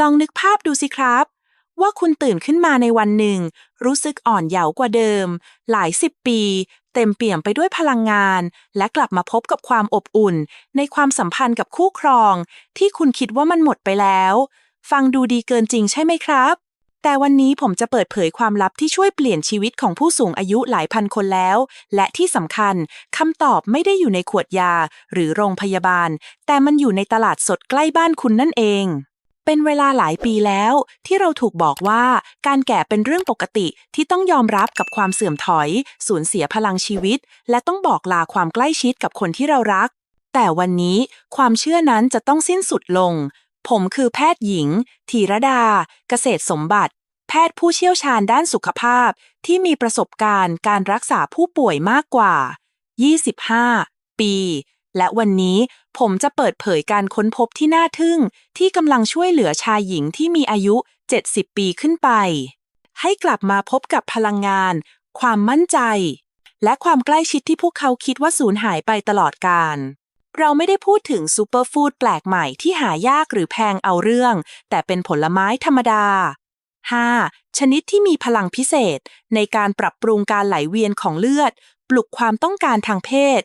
ลองนึกภาพดูสิครับ ว่าคุณตื่นขึ้นมาในวันหนึ่ง รู้สึกอ่อนเยาว์กว่าเดิม หลายสิบปี เต็มเปี่ยมไปด้วยพลังงาน และกลับมาพบกับความอบอุ่น ในความสัมพันธ์กับคู่ครอง ที่คุณคิดว่ามันหมดไปแล้ว ฟังดูดีเกินจริงใช่ไหมครับ แต่วันนี้ผมจะเปิดเผยความลับที่ช่วยเปลี่ยนชีวิตของผู้สูงอายุหลายพันคนแล้ว และที่สำคัญคำตอบไม่ได้อยู่ในขวดยา หรือโรงพยาบาล แต่มันอยู่ในตลาดสดใกล้บ้านคุณนั่นเอง เป็นเวลาหลายปีแล้วที่เราถูกบอกว่าการแก่เป็นเรื่องปกติที่ต้องยอมรับกับความเสื่อมถอย สูญเสียพลังชีวิต และต้องบอกลาความใกล้ชิดกับคนที่เรารัก แต่วันนี้ความเชื่อนั้นจะต้องสิ้นสุดลง ผมคือแพทย์หญิง ธีรดา เกษตรสมบัติ แพทย์ผู้เชี่ยวชาญด้านสุขภาพ ที่มีประสบการณ์การรักษาผู้ป่วยมากกว่า 25 ปี และวันนี้ผมจะเปิดเผยการค้นพบที่น่าทึ่ง ที่กำลังช่วยเหลือชายหญิงที่มีอายุ 70 ปีขึ้นไป ให้กลับมาพบกับพลังงาน ความมั่นใจ และความใกล้ชิดที่พวกเขาคิดว่าสูญหายไปตลอดกาลเราไม่ได้พูดถึงซูเปอร์ฟู้ดแปลกใหม่ที่หายากหรือแพงเอาเรื่อง แต่เป็นผลไม้ธรรมดา 5. ชนิดที่มีพลังพิเศษ ในการปรับปรุงการไหลเวียนของเลือด ปลุกความต้องการทางเพศ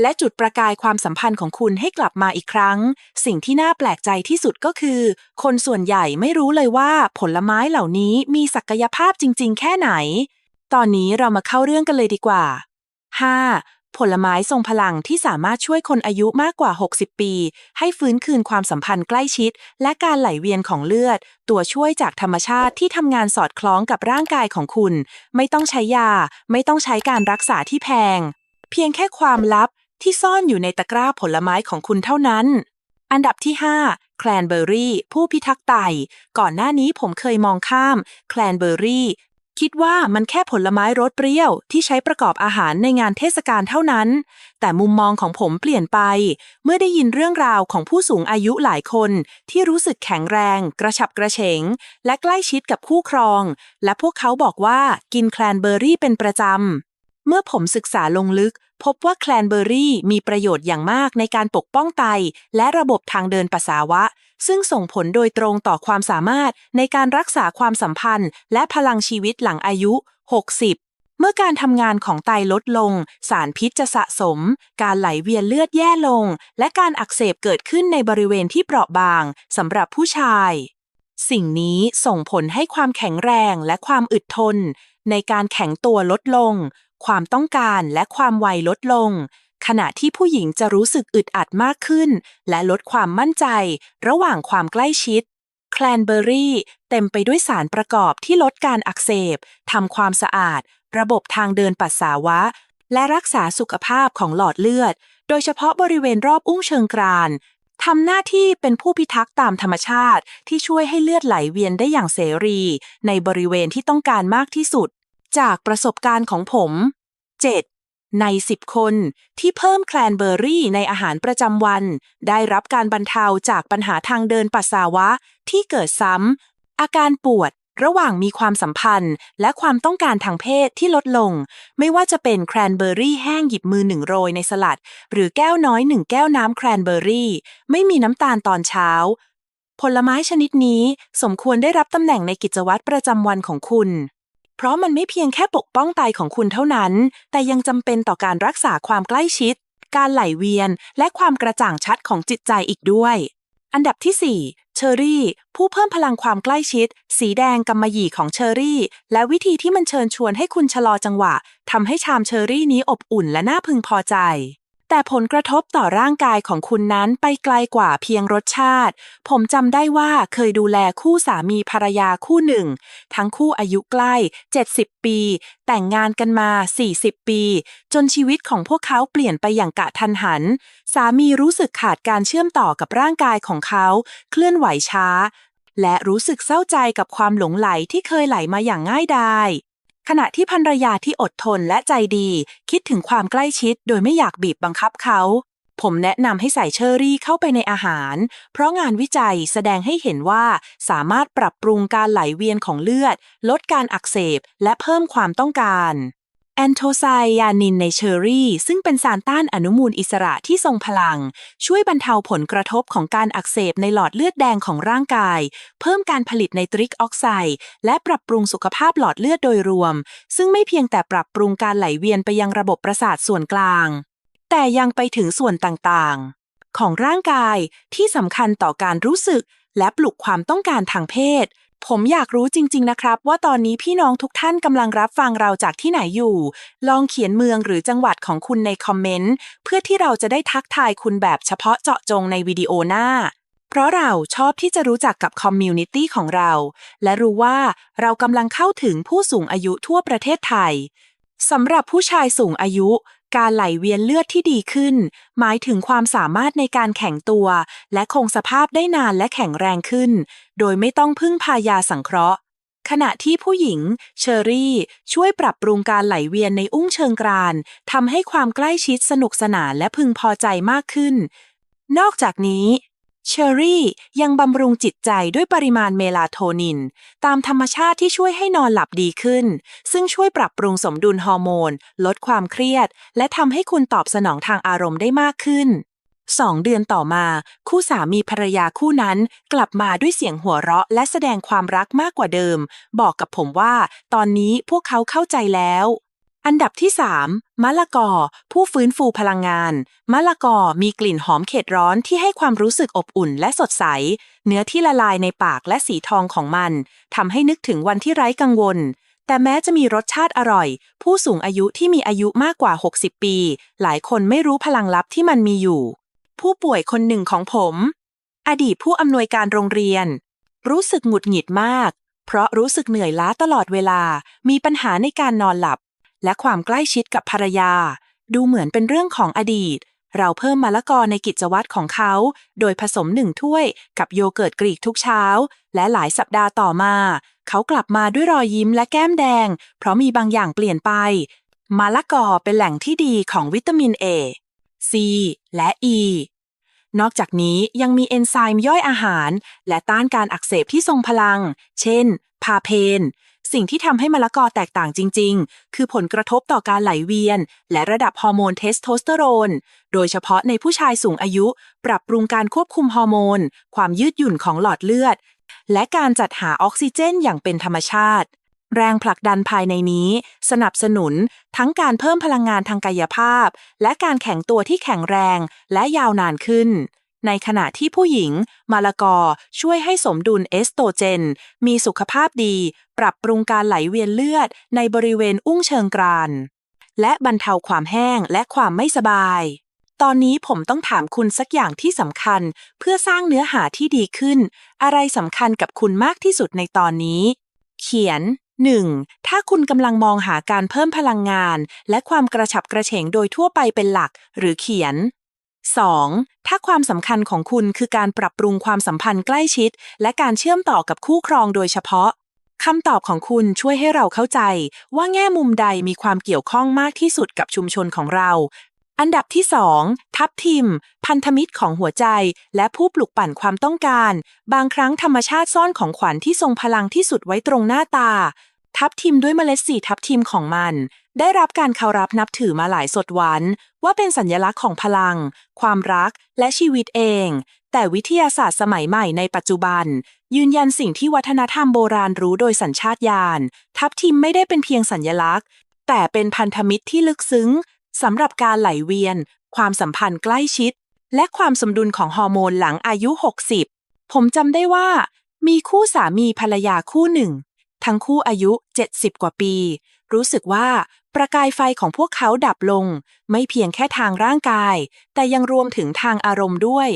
และจุดประกายความสัมพันธ์ของคุณให้กลับมาอีกครั้ง สิ่งที่น่าแปลกใจที่สุดก็คือ คนส่วนใหญ่ไม่รู้เลยว่าผลไม้เหล่านี้มีศักยภาพจริง ๆ แค่ไหน ตอนนี้เรามาเข้าเรื่องกันเลยดีกว่า 5. ผลไม้ทรงพลังที่สามารถช่วยคนอายุมากกว่า 60 ปี ให้ฟื้นคืนความสัมพันธ์ใกล้ชิด และการไหลเวียนของเลือด ตัวช่วยจากธรรมชาติที่ทำงานสอดคล้องกับร่างกายของคุณ ไม่ต้องใช้ยา ไม่ต้องใช้การรักษาที่แพง เพียงแค่ความลับ ที่ซ่อนอยู่ในตะกร้าผลไม้ของคุณเท่านั้น อันดับที่ 5 แคลนเบอร์รี่ ผู้พิทักษ์ไตก่อนหน้านี้ผมเคยมองข้าม แคลนเบอร์รี่ คิดว่ามันแค่ผลไม้รสเปรี้ยวที่ใช้ประกอบอาหารในงานเทศกาลเท่านั้น แต่มุมมองของผมเปลี่ยนไป เมื่อได้ยินเรื่องราวของผู้สูงอายุหลายคน ที่รู้สึกแข็งแรง กระฉับกระเฉง และใกล้ชิดกับคู่ครอง และพวกเขาบอกว่ากินแคลนเบอร์รี่เป็นประจำ เมื่อผมศึกษาลงลึก พบว่าแคลนเบอร์รี่มีประโยชน์อย่างมากในการปกป้องไต และระบบทางเดินปัสสาวะ ซึ่งส่งผลโดยตรงต่อความสามารถในการรักษาความสัมพันธ์ และพลังชีวิตหลังอายุ 60เมื่อการทำงานของไตลดลง สารพิษจะสะสม การไหลเวียนเลือดแย่ลง และการอักเสบเกิดขึ้นในบริเวณที่เปราะบางสำหรับผู้ชาย สิ่งนี้ส่งผลให้ความแข็งแรงและความอึดทน ในการแข็งตัวลดลง ความต้องการและความไวลดลง ขณะที่ผู้หญิงจะรู้สึกอึดอัดมากขึ้น และลดความมั่นใจ ระหว่างความใกล้ชิด แคลนเบอร์รี่เต็มไปด้วยสารประกอบที่ลดการอักเสบทำความสะอาด ระบบทางเดินปัสสาวะ และรักษาสุขภาพของหลอดเลือด โดยเฉพาะบริเวณรอบอุ้งเชิงกรานทำหน้าที่เป็นผู้พิทักษ์ตามธรรมชาติที่ช่วยให้เลือดไหลเวียนได้อย่างเสรี ในบริเวณที่ต้องการมากที่สุด จากประสบการณ์ของผม 7. ใน 10 คนที่เพิ่มแคลนเบอร์รี่ในอาหารประจำวัน ได้รับการบรรเทาจากปัญหาทางเดินปัสสาวะที่เกิดซ้ำอาการปวดระหว่างมีความสัมพันธ์ และความต้องการทางเพศที่ลดลง ไม่ว่าจะเป็นแครนเบอร์รี่แห้งหยิบมือหนึ่งโรยในสลัด หรือแก้วน้อยหนึ่งแก้วน้ำแครนเบอร์รี่ ไม่มีน้ำตาลตอนเช้า ผลไม้ชนิดนี้สมควรได้รับตำแหน่งในกิจวัตรประจำวันของคุณ เพราะมันไม่เพียงแค่ปกป้องไตของคุณเท่านั้น แต่ยังจำเป็นต่อการรักษาความใกล้ชิด การไหลเวียน และความกระจ่างชัดของจิตใจอีกด้วย อันดับที่ 4 เชอรี่ ผู้เพิ่มพลังความใกล้ชิด สีแดงกำมะหยี่ของเชอรี่ และวิธีที่มันเชิญชวนให้คุณชะลอจังหวะทำให้ชามเชอรี่นี้อบอุ่นและน่าพึงพอใจ แต่ผลกระทบต่อร่างกายของคุณนั้นไปไกลกว่าเพียงรสชาติ ผมจำได้ว่าเคยดูแลคู่สามีภรรยาคู่หนึ่ง ทั้งคู่อายุใกล้ 70 ปี แต่งงานกันมา 40 ปี จนชีวิตของพวกเขาเปลี่ยนไปอย่างกะทันหัน สามีรู้สึกขาดการเชื่อมต่อกับร่างกายของเขา เคลื่อนไหวช้า และรู้สึกเศร้าใจกับความหลงไหลที่เคยไหลมาอย่างง่ายดาย ขณะที่ภรรยาที่อดทนและใจดีคิดถึงความใกล้ชิดโดยไม่อยากบีบบังคับเขา ผมแนะนำให้ใส่เชอรี่เข้าไปในอาหาร เพราะงานวิจัยแสดงให้เห็นว่าสามารถปรับปรุงการไหลเวียนของเลือด ลดการอักเสบ และเพิ่มความต้องการ นโทไซยานินในเชอร์รี่ ซึ่งเป็นสารต้านอนุมูลอิสระที่ทรงพลัง ช่วยบรรเทาผลกระทบของการอักเสบในหลอดเลือดแดงของร่างกาย เพิ่มการผลิตไนตริกออกไซด์และปรับปรุงสุขภาพหลอดเลือดโดยรวม ซึ่งไม่เพียงแต่ปรับปรุงการไหลเวียนไปยังระบบประสาทส่วนกลาง แต่ยังไปถึงส่วนต่างๆ ของร่างกายที่สำคัญต่อการรู้สึก และปลุกความต้องการทางเพศ ผมอยากรู้จริง ๆ นะครับ ว่าตอนนี้พี่น้องทุกท่านกำลังรับฟังเราจากที่ไหนอยู่ ลองเขียนเมืองหรือจังหวัดของคุณในคอมเมนต์ เพื่อที่เราจะได้ทักทายคุณแบบเฉพาะเจาะจงในวิดีโอหน้า เพราะเราชอบที่จะรู้จักกับคอมมูนิตี้ของเรา และรู้ว่าเรากำลังเข้าถึงผู้สูงอายุทั่วประเทศไทยสำหรับผู้ชายสูงอายุ การไหลเวียนเลือดที่ดีขึ้น หมายถึงความสามารถในการแข็งตัว และคงสภาพได้นานและแข็งแรงขึ้น โดยไม่ต้องพึ่งพายาสังเคราะห์ ขณะที่ผู้หญิง เชอรี่ ช่วยปรับปรุงการไหลเวียนในอุ้งเชิงกรานทำให้ความใกล้ชิดสนุกสนานและพึงพอใจมากขึ้น นอกจากนี้ เชอรี่ยังบำรุงจิตใจด้วยปริมาณเมลาโทนิน ตามธรรมชาติที่ช่วยให้นอนหลับดีขึ้น ซึ่งช่วยปรับปรุงสมดุลฮอร์โมน ลดความเครียด และทำให้คุณตอบสนองทางอารมณ์ได้มากขึ้นสองเดือนต่อมา คู่สามีภรรยาคู่นั้น กลับมาด้วยเสียงหัวเราะ และแสดงความรักมากกว่าเดิม บอกกับผมว่า ตอนนี้พวกเขาเข้าใจแล้ว อันดับที่ 3มะละกอ ผู้ฟื้นฟูพลังงานมะละกอมีกลิ่นหอมเขตร้อนที่ให้ความรู้สึกอบอุ่นและสดใส เนื้อที่ละลายในปากและสีทองของมันทำให้นึกถึงวันที่ไร้กังวล แต่แม้จะมีรสชาติอร่อย ผู้สูงอายุที่มีอายุมากกว่า 60 ปี หลายคนไม่รู้พลังลับที่มันมีอยู่ ผู้ป่วยคนหนึ่งของผม อดีตผู้อำนวยการโรงเรียน รู้สึกหงุดหงิดมาก เพราะรู้สึกเหนื่อยล้าตลอดเวลา มีปัญหาในการนอนหลับ และความใกล้ชิดกับภรรยา ดูเหมือนเป็นเรื่องของอดีต เราเพิ่มมะละกอในกิจวัตรของเขา โดยผสมหนึ่งถ้วยกับโยเกิร์ตกรีกทุกเช้า และหลายสัปดาห์ต่อมา เขากลับมาด้วยรอยยิ้มและแก้มแดง เพราะมีบางอย่างเปลี่ยนไปมะละกอเป็นแหล่งที่ดีของวิตามิน A C และ E นอกจากนี้ยังมีเอนไซม์ย่อยอาหาร และต้านการอักเสบที่ทรงพลัง เช่น พาเพน สิ่งที่ทำให้มะละกอแตกต่างจริง ๆ คือผลกระทบต่อการไหลเวียน และระดับฮอร์โมนเทสโทสเตอโรน โดยเฉพาะในผู้ชายสูงอายุ ปรับปรุงการควบคุมฮอร์โมน ความยืดหยุ่นของหลอดเลือด และการจัดหาออกซิเจนอย่างเป็นธรรมชาติ แรงผลักดันภายในนี้ สนับสนุน ทั้งการเพิ่มพลังงานทางกายภาพ และการแข็งตัวที่แข็งแรง และยาวนานขึ้น ในขณะที่ผู้หญิงมะละกอช่วยให้สมดุลเอสโตรเจน มีสุขภาพดี ปรับปรุงการไหลเวียนเลือด ในบริเวณอุ้งเชิงกรานและบรรเทาความแห้งและความไม่สบาย ตอนนี้ผมต้องถามคุณสักอย่างที่สำคัญ เพื่อสร้างเนื้อหาที่ดีขึ้น อะไรสำคัญกับคุณมากที่สุดในตอนนี้ เขียน 1. ถ้าคุณกำลังมองหาการเพิ่มพลังงาน และความกระฉับกระเฉงโดยทั่วไปเป็นหลัก หรือเขียน 2. ถ้าความสำคัญของคุณคือการปรับปรุงความสัมพันธ์ใกล้ชิด และการเชื่อมต่อกับคู่ครองโดยเฉพาะคำตอบของคุณช่วยให้เราเข้าใจ ว่าแง่มุมใดมีความเกี่ยวข้องมากที่สุดกับชุมชนของเรา อันดับที่ 2 ทับทิม พันธมิตรของหัวใจ และผู้ปลุกปั่นความต้องการ บางครั้งธรรมชาติซ่อนของขวัญที่ทรงพลังที่สุดไว้ตรงหน้าตา ทับทิมด้วยเมล็ดสีทับทิมของมัน ได้รับการเคารพนับถือมาหลายศตวรรษว่าเป็นสัญลักษณ์ของพลัง ความรักและชีวิตเอง แต่วิทยาศาสตร์สมัยใหม่ในปัจจุบัน ยืนยันสิ่งที่วัฒนธรรมโบราณรู้โดยสัญชาตญาณทับทิมไม่ได้เป็นเพียงสัญลักษณ์ แต่เป็นพันธมิตรที่ลึกซึ้งสำหรับการไหลเวียน ความสัมพันธ์ใกล้ชิด และความสมดุลของฮอร์โมนหลังอายุ 60 ผมจำได้ว่า มีคู่สามีภรรยาคู่หนึ่ง ทั้งคู่อายุ 70 กว่าปี รู้สึกว่าประกายไฟของพวกเขาดับลง ไม่เพียงแค่ทางร่างกาย แต่ยังรวมถึงทางอารมณ์ด้วย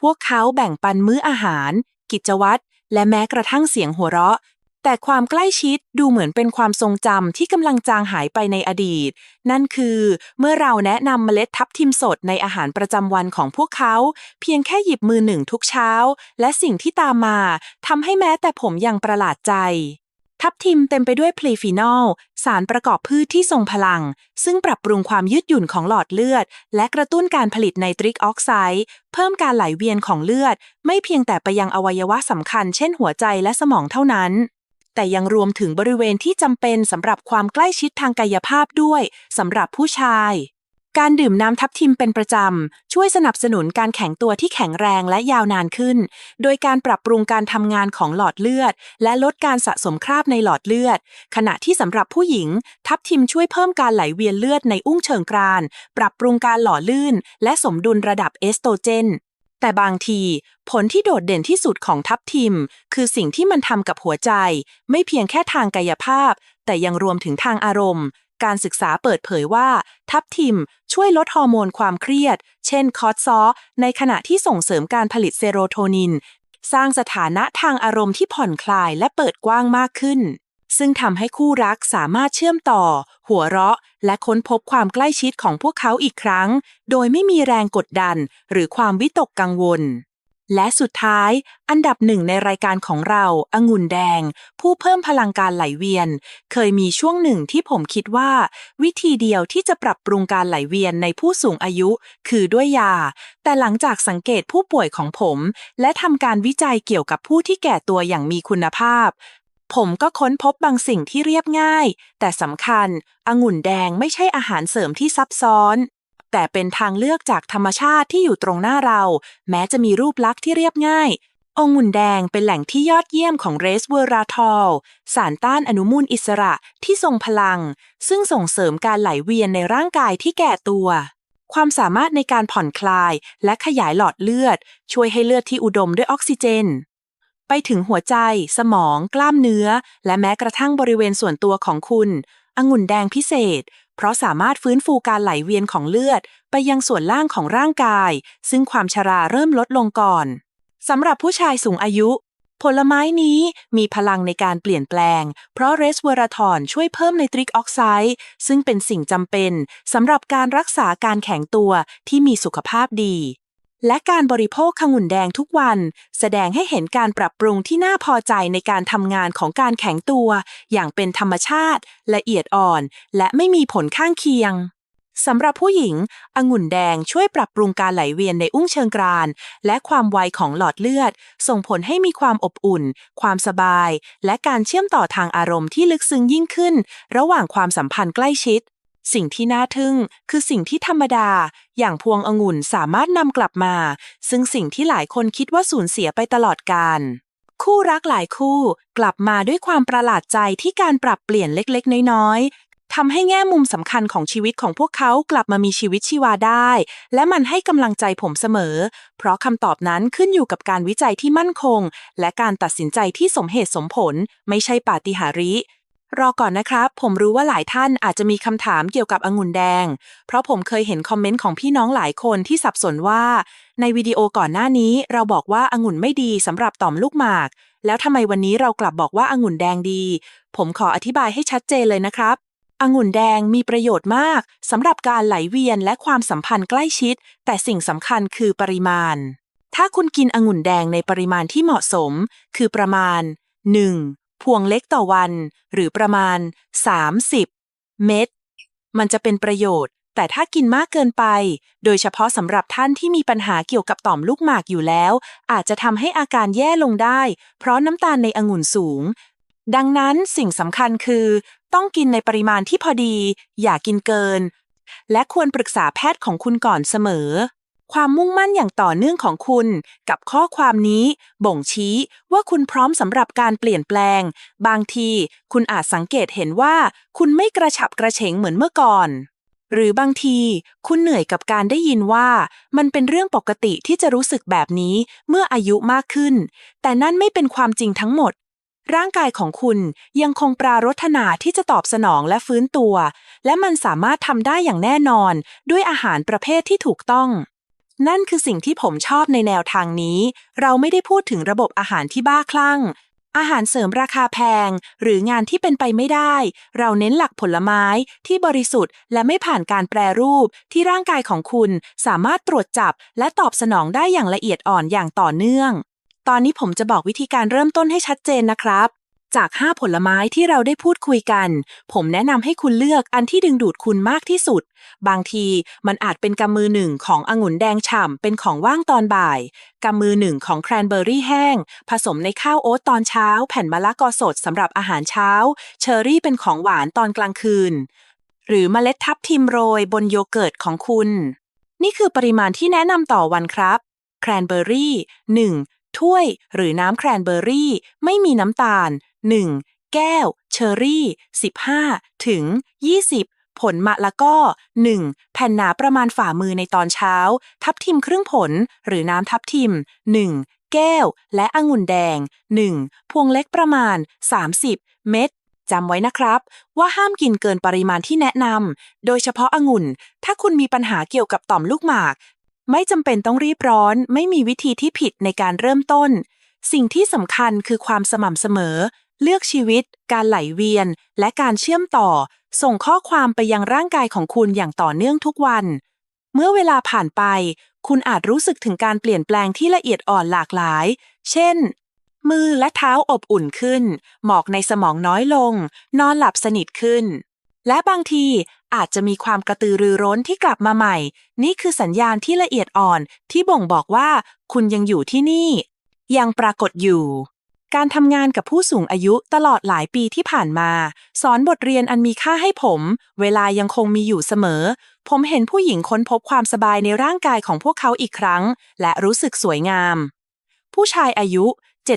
พวกเขาแบ่งปันมื้ออาหาร กิจวัตร และแม้กระทั่งเสียงหัวเราะ แต่ความใกล้ชิดดูเหมือนเป็นความทรงจำที่กำลังจางหายไปในอดีต นั่นคือ เมื่อเราแนะนำเมล็ดทับทิมสดในอาหารประจำวันของพวกเขา เพียงแค่หยิบมือหนึ่งทุกเช้า และสิ่งที่ตามมาทำให้แม้แต่ผมยังประหลาดใจ ทับทิมเต็มไปด้วยพลีฟีนอล สารประกอบพืชที่ทรงพลัง ซึ่งปรับปรุงความยืดหยุ่นของหลอดเลือด และกระตุ้นการผลิตไนตริกออกไซด์เพิ่มการไหลเวียนของเลือด ไม่เพียงแต่ไปยังอวัยวะสำคัญ เช่นหัวใจและสมองเท่านั้น แต่ยังรวมถึงบริเวณที่จำเป็นสำหรับความใกล้ชิดทางกายภาพด้วยสำหรับผู้ชาย การดื่มน้ำทับทิมเป็นประจำ ช่วยสนับสนุนการแข็งตัวที่แข็งแรงและยาวนานขึ้น โดยการปรับปรุงการทำงานของหลอดเลือด และลดการสะสมคราบในหลอดเลือด ขณะที่สำหรับผู้หญิง ทับทิมช่วยเพิ่มการไหลเวียนเลือดในอุ้งเชิงกราน ปรับปรุงการหล่อลื่น และสมดุลระดับเอสโตรเจน แต่บางที ผลที่โดดเด่นที่สุดของทับทิม คือสิ่งที่มันทำกับหัวใจ ไม่เพียงแค่ทางกายภาพ แต่ยังรวมถึงทางอารมณ์ การศึกษาเปิดเผยว่า ทับทิมช่วยลดฮอร์โมนความเครียด เช่นคอร์ตซอในขณะที่ส่งเสริมการผลิตเซโรโทนิน สร้างสถานะทางอารมณ์ที่ผ่อนคลายและเปิดกว้างมากขึ้น ซึ่งทำให้คู่รักสามารถเชื่อมต่อ หัวเราะ และค้นพบความใกล้ชิดของพวกเขาอีกครั้ง โดยไม่มีแรงกดดัน หรือความวิตกกังวล และสุดท้ายอันดับหนึ่งในรายการของเราองุ่นแดง ผู้เพิ่มพลังการไหลเวียน เคยมีช่วงหนึ่งที่ผมคิดว่า วิธีเดียวที่จะปรับปรุงการไหลเวียนในผู้สูงอายุ คือด้วยยา แต่หลังจากสังเกตผู้ป่วยของผม และทำการวิจัยเกี่ยวกับผู้ที่แก่ตัวอย่างมีคุณภาพผมก็ค้นพบบางสิ่งที่เรียบง่าย แต่สำคัญ องุ่นแดงไม่ใช่อาหารเสริมที่ซับซ้อน แต่เป็นทางเลือกจากธรรมชาติที่อยู่ตรงหน้าเรา แม้จะมีรูปลักษณ์ที่เรียบง่าย องุ่นแดงเป็นแหล่งที่ยอดเยี่ยมของเรสเวอราทอล สารต้านอนุมูลอิสระที่ทรงพลัง ซึ่งส่งเสริมการไหลเวียนในร่างกายที่แก่ตัว ความสามารถในการผ่อนคลายและขยายหลอดเลือด ช่วยให้เลือดที่อุดมด้วยออกซิเจน ไปถึงหัวใจ สมอง กล้ามเนื้อ และแม้กระทั่งบริเวณส่วนตัวของคุณ องุ่นแดงพิเศษ เพราะสามารถฟื้นฟูการไหลเวียนของเลือด ไปยังส่วนล่างของร่างกาย ซึ่งความชราเริ่มลดลงก่อนสำหรับผู้ชายสูงอายุ ผลไม้นี้มีพลังในการเปลี่ยนแปลง เพราะเรสเวอราทอนช่วยเพิ่มไนตริกออกไซด์ซึ่งเป็นสิ่งจำเป็นสำหรับการรักษาการแข็งตัวที่มีสุขภาพดี และการบริโภคขงุ่นแดงทุกวัน แสดงให้เห็นการปรับปรุงที่น่าพอใจในการทำงานของการแข็งตัว อย่างเป็นธรรมชาติ ละเอียดอ่อน และไม่มีผลข้างเคียงสำหรับผู้หญิง องุ่นแดงช่วยปรับปรุงการไหลเวียนในอุ้งเชิงกราน และความไวของหลอดเลือด ส่งผลให้มีความอบอุ่น ความสบาย และการเชื่อมต่อทางอารมณ์ที่ลึกซึ้งยิ่งขึ้น ระหว่างความสัมพันธ์ใกล้ชิด สิ่งที่น่าทึ่งคือสิ่งที่ธรรมดา อย่างพวงองุ่นสามารถนำกลับมา ซึ่งสิ่งที่หลายคนคิดว่าสูญเสียไปตลอดกาลคู่รักหลายคู่กลับมาด้วยความประหลาดใจที่การปรับเปลี่ยนเล็กๆ น้อยๆทำให้แง่มุมสำคัญของชีวิตของพวกเขากลับมามีชีวิตชีวาได้ และมันให้กำลังใจผมเสมอ เพราะคำตอบนั้นขึ้นอยู่กับการวิจัยที่มั่นคง และการตัดสินใจที่สมเหตุสมผล ไม่ใช่ปาฏิหาริย์ รอก่อนนะครับ ผมรู้ว่าหลายท่านอาจจะมีคำถามเกี่ยวกับองุ่นแดง เพราะผมเคยเห็นคอมเมนต์ของพี่น้องหลายคนที่สับสนว่า ในวิดีโอก่อนหน้านี้เราบอกว่าองุ่นไม่ดีสำหรับต่อมลูกหมาก แล้วทำไมวันนี้เรากลับบอกว่าองุ่นแดงดี ผมขออธิบายให้ชัดเจนเลยนะครับองุ่นแดงมีประโยชน์มากสำหรับการไหลเวียนและความสัมพันธ์ใกล้ชิด แต่สิ่งสำคัญคือปริมาณ ถ้าคุณกินองุ่นแดงในปริมาณที่เหมาะสม คือประมาณ 1. พวงเล็กต่อวัน หรือประมาณ 30 เม็ด มันจะเป็นประโยชน์ แต่ถ้ากินมากเกินไป โดยเฉพาะสำหรับท่านที่มีปัญหาเกี่ยวกับต่อมลูกหมากอยู่แล้ว อาจจะทำให้อาการแย่ลงได้ เพราะน้ำตาลในองุ่นสูง ดังนั้นสิ่งสำคัญคือ ต้องกินในปริมาณที่พอดี อย่ากินเกิน และควรปรึกษาแพทย์ของคุณก่อนเสมอ ความมุ่งมั่นอย่างต่อเนื่องของคุณ กับข้อความนี้ บ่งชี้ว่าคุณพร้อมสำหรับการเปลี่ยนแปลง บางทีคุณอาจสังเกตเห็นว่า คุณไม่กระฉับกระเฉงเหมือนเมื่อก่อน หรือบางที คุณเหนื่อยกับการได้ยินว่า มันเป็นเรื่องปกติที่จะรู้สึกแบบนี้เมื่ออายุมากขึ้น แต่นั่นไม่เป็นความจริงทั้งหมดร่างกายของคุณยังคงปรารถนาที่จะตอบสนองและฟื้นตัว และมันสามารถทำได้อย่างแน่นอนด้วยอาหารประเภทที่ถูกต้อง นั่นคือสิ่งที่ผมชอบในแนวทางนี้ เราไม่ได้พูดถึงระบบอาหารที่บ้าคลั่ง อาหารเสริมราคาแพง หรืองานที่เป็นไปไม่ได้ เราเน้นหลักผลไม้ที่บริสุทธิ์ และไม่ผ่านการแปรรูป ที่ร่างกายของคุณสามารถตรวจจับ และตอบสนองได้อย่างละเอียดอ่อนอย่างต่อเนื่อง ตอนนี้ผมจะบอกวิธีการเริ่มต้นให้ชัดเจนนะครับ จาก 5 ผลไม้ที่เราได้พูดคุยกัน ผมแนะนำให้คุณเลือกอันที่ดึงดูดคุณมากที่สุด บางทีมันอาจเป็นกำมือหนึ่งขององุ่นแดงฉ่ำเป็นของว่างตอนบ่ายกำมือหนึ่งของแครนเบอร์รี่แห้ง ผสมในข้าวโอ๊ตตอนเช้า แผ่นมะละกอสดสำหรับอาหารเช้า เชอร์รี่เป็นของหวานตอนกลางคืน หรือเมล็ดทับทิมโรยบนโยเกิร์ตของคุณ นี่คือปริมาณที่แนะนำต่อวันครับแครนเบอร์รี่ 1. ถ้วยหรือน้ำแครนเบอร์รี่ ไม่มีน้ำตาล 1. แก้ว เชอร์รี่ 15 ถึง 20 ผลมะละก็ 1. แผ่นหนาประมาณฝ่ามือในตอนเช้า ทับทิมครึ่งผลหรือน้ำทับทิม 1. แก้ว และองุ่นแดง 1. พวงเล็กประมาณ 30 เม็ดจำไว้นะครับ ว่าห้ามกินเกินปริมาณที่แนะนำ โดยเฉพาะองุ่น ถ้าคุณมีปัญหาเกี่ยวกับต่อมลูกหมาก ไม่จำเป็นต้องรีบร้อน ไม่มีวิธีที่ผิดในการเริ่มต้น สิ่งที่สำคัญคือความสม่ำเสมอ เลือกชีวิต การไหลเวียน และการเชื่อมต่อ ส่งข้อความไปยังร่างกายของคุณอย่างต่อเนื่องทุกวัน เมื่อเวลาผ่านไป คุณอาจรู้สึกถึงการเปลี่ยนแปลงที่ละเอียดอ่อนหลากหลาย เช่น มือและเท้าอบอุ่นขึ้น หมอกในสมองน้อยลง นอนหลับสนิทขึ้น และบางทีอาจจะมีความกระตือรือร้นที่กลับมาใหม่ นี่คือสัญญาณที่ละเอียดอ่อนที่บ่งบอกว่าคุณยังอยู่ที่นี่ ยังปรากฏอยู่ การทำงานกับผู้สูงอายุตลอดหลายปีที่ผ่านมา สอนบทเรียนอันมีค่าให้ผม เวลายังคงมีอยู่เสมอ ผมเห็นผู้หญิงค้นพบความสบายในร่างกายของพวกเขาอีกครั้ง และรู้สึกสวยงาม ผู้ชายอายุ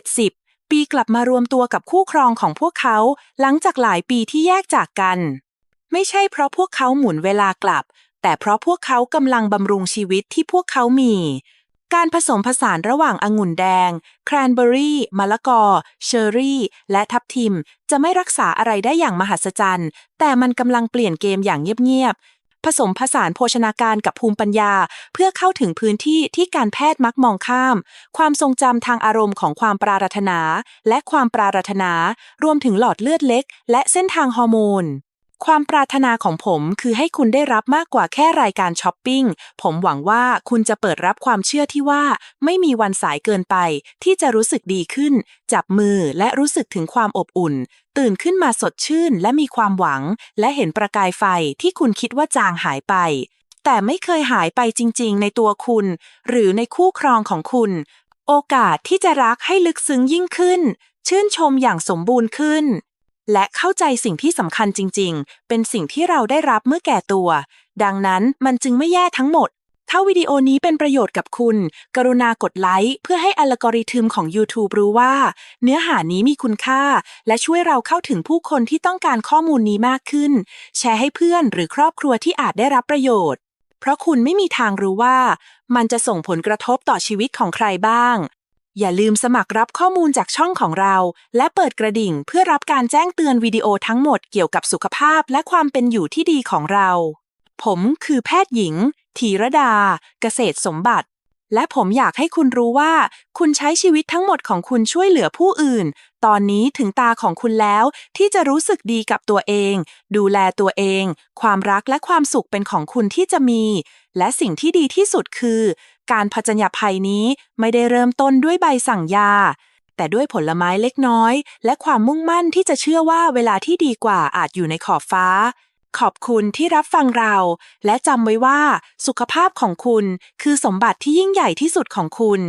70 ปีกลับมารวมตัวกับคู่ครองของพวกเขา หลังจากหลายปีที่แยกจากกัน ไม่ใช่เพราะพวกเขาหมุนเวลากลับ แต่เพราะพวกเขากำลังบำรุงชีวิตที่พวกเขามี การผสมผสานระหว่างองุ่นแดง แครนเบอร์รี่ มะละกอ เชอร์รี่ และทับทิม จะไม่รักษาอะไรได้อย่างมหัศจรรย์ แต่มันกำลังเปลี่ยนเกมอย่างเงียบๆ ผสมผสานโภชนาการกับภูมิปัญญา เพื่อเข้าถึงพื้นที่ที่การแพทย์มักมองข้าม ความทรงจำทางอารมณ์ของความปรารถนา และความปรารถนา รวมถึงหลอดเลือดเล็ก และเส้นทางฮอร์โมน ความปรารถนาของผมคือให้คุณได้รับมากกว่าแค่รายการช้อปปิ้ง ผมหวังว่าคุณจะเปิดรับความเชื่อที่ว่า ไม่มีวันสายเกินไป ที่จะรู้สึกดีขึ้น จับมือและรู้สึกถึงความอบอุ่น ตื่นขึ้นมาสดชื่นและมีความหวัง และเห็นประกายไฟที่คุณคิดว่าจางหายไปแต่ไม่เคยหายไปจริง ๆ ในตัวคุณ หรือในคู่ครองของคุณ โอกาสที่จะรักให้ลึกซึ้งยิ่งขึ้น ชื่นชมอย่างสมบูรณ์ขึ้น และเข้าใจสิ่งที่สำคัญจริง ๆ เป็นสิ่งที่เราได้รับเมื่อแก่ตัว ดังนั้นมันจึงไม่แย่ทั้งหมด ถ้าวิดีโอนี้เป็นประโยชน์กับคุณ กรุณากดไลค์เพื่อให้อัลกอริทึมของ YouTube รู้ว่า เนื้อหานี้มีคุณค่า และช่วยเราเข้าถึงผู้คนที่ต้องการข้อมูลนี้มากขึ้น แชร์ให้เพื่อนหรือครอบครัวที่อาจได้รับประโยชน์ เพราะคุณไม่มีทางรู้ว่า มันจะส่งผลกระทบต่อชีวิตของใครบ้าง อย่าลืมสมัครรับข้อมูลจากช่องของเรา และเปิดกระดิ่งเพื่อรับการแจ้งเตือนวิดีโอทั้งหมดเกี่ยวกับสุขภาพและความเป็นอยู่ที่ดีของเรา ผมคือแพทย์หญิง ธีรดา เกษตรสมบัติ และผมอยากให้คุณรู้ว่า คุณใช้ชีวิตทั้งหมดของคุณช่วยเหลือผู้อื่น ตอนนี้ถึงตาของคุณแล้ว ที่จะรู้สึกดีกับตัวเอง ดูแลตัวเอง ความรักและความสุขเป็นของคุณที่จะมี และสิ่งที่ดีที่สุดคือ การผจญภัยนี้ไม่ได้เริ่มต้นด้วยใบสั่งยา แต่ด้วยผลไม้เล็กน้อย และความมุ่งมั่นที่จะเชื่อว่าเวลาที่ดีกว่าอาจอยู่ในขอบฟ้า ขอบคุณที่รับฟังเรา และจำไว้ว่าสุขภาพของคุณคือสมบัติที่ยิ่งใหญ่ที่สุดของคุณ